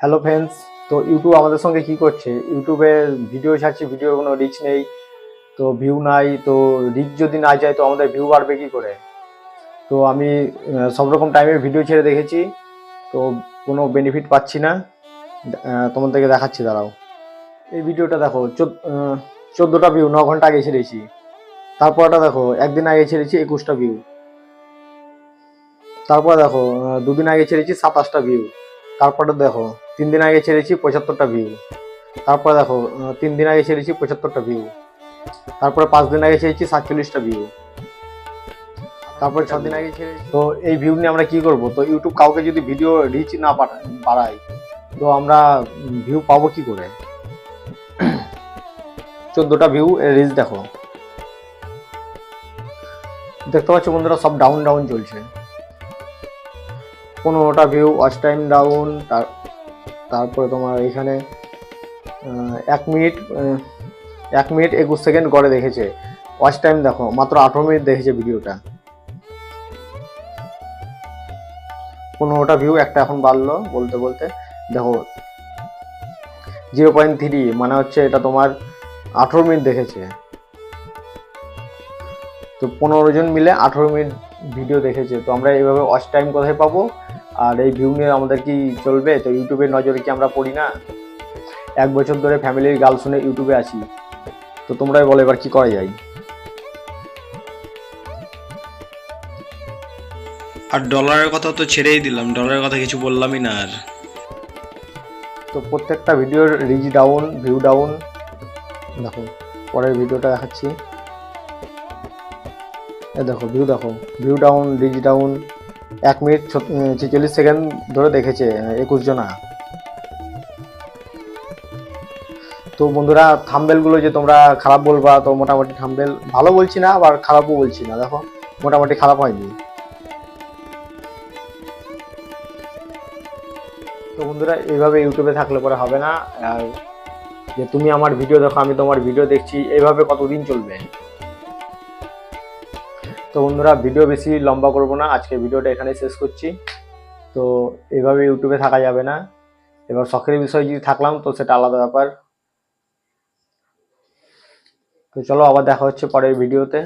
Hello friends তো YouTube আমাদের সঙ্গে কি করছে? ইউটিউবে ভিডিও ছাড়ছি ভিডিওর কোনো রিচ নেই তো ভিউ নাই তো রিচ যদি না যায় তো আমাদের ভিউ বাড়বে কি করে? তো আমি সব রকম টাইমে ভিডিও ছেড়ে দেখেছি তো কোনো বেনিফিট পাচ্ছি না আহ, তোমাদেরকে দেখাচ্ছি দাঁড়াও। এই ভিডিওটা দেখো চোদ্দোটা ভিউ ন ঘণ্টা আগে ছেড়েছি। তারপরটা দেখো একদিন আগে ছেড়েছি একুশটা ভিউ তারপর দেখো দুদিন আগে ছেড়েছি সাতাশটা ভিউ তারপরে দেখো, তিন দিন আগে ছেড়েছি পঁচাত্তরটা ভিউ তারপরে দেখো তিন দিন আগে ছেড়েছি পঁচাত্তরটা ভিউ তারপরে পাঁচ দিন আগে ছেড়েছি সাতচল্লিশটা ভিউ তারপরে ছ দিন আগে ছেড়েছি তো এই ভিউ নিয়ে আমরা কি করব? তো ইউটিউব কাউকে যদি ভিডিও রিচ না পাঠায়, বাড়ায়, তো আমরা ভিউ পাবো কি করে? চোদ্দোটা ভিউ রিচ দেখো। দেখতে পাচ্ছ বন্ধুরা, সব ডাউন ডাউন চলছে। পনেরোটা ভিউ ওয়াচ টাইম ডাউন তার, তারপরে তোমার এখানে এক মিনিট এক মিনিট একুশ সেকেন্ড গড়ে দেখেছে। ওয়াচ টাইম দেখো, মাত্র আঠেরো মিনিট দেখেছে ভিডিওটা পনেরোটা ভিউ একটা এখন বাড়লো, বলতে বলতে। দেখো জিরো পয়েন্ট থ্রি মানে হচ্ছে এটা তোমার আঠেরো মিনিট দেখেছে। তো পনেরো জন মিলে আঠেরো মিনিট ভিডিও দেখেছে। তো আমরা এইভাবে ওয়াচ টাইম কোথায় পাবো? আর এই ভিউ নিয়ে আমাদের কি চলবে? তো ইউটিউবের নজরে কি আমরা পড়ি না? এক বছর ধরে ফ্যামিলির গাল শুনে ইউটিউবে আছি। তো তোমরাই বলো এবার কি করা যায়? আর ডলারের কথা তো ছেড়েই দিলাম। ডলারের কথা কিছু বললামই না আর। তো প্রত্যেকটা ভিডিওর রিচ ডাউন ভিউ ডাউন দেখো পরের ভিডিওটা দেখাচ্ছি। এ দেখো ভিউ দেখো। ভিউ ডাউন রিচ ডাউন এক মিনিট ছেচল্লিশ সেকেন্ড ধরে দেখেছে, একুশ জনা। তো বন্ধুরা, থাম্বেলগুলো যে তোমরা খারাপ বলবা, তো মোটামুটি থাম্বেল ভালো বলছি না, আবার খারাপও বলছি না, দেখো, মোটামুটি খারাপ হয়নি। তো বন্ধুরা, এইভাবে ইউটিউবে থাকলে পরে হবে না, আর যে তুমি আমার ভিডিও দেখো, আমি তোমার ভিডিও দেখছি, এইভাবে কতদিন চলবে? তো বন্ধুরা ভিডিও বেশি লম্বা করব না। আজকে ভিডিওটা এখানে শেষ করছি। তো এভাবে ইউটিউবে থাকা যাবে না। এবার শখের বিষয়ে যদি থাকলাম, তো সেটা আলাদা ব্যাপার। তো চলো, আবার দেখা হচ্ছে পরের ভিডিওতে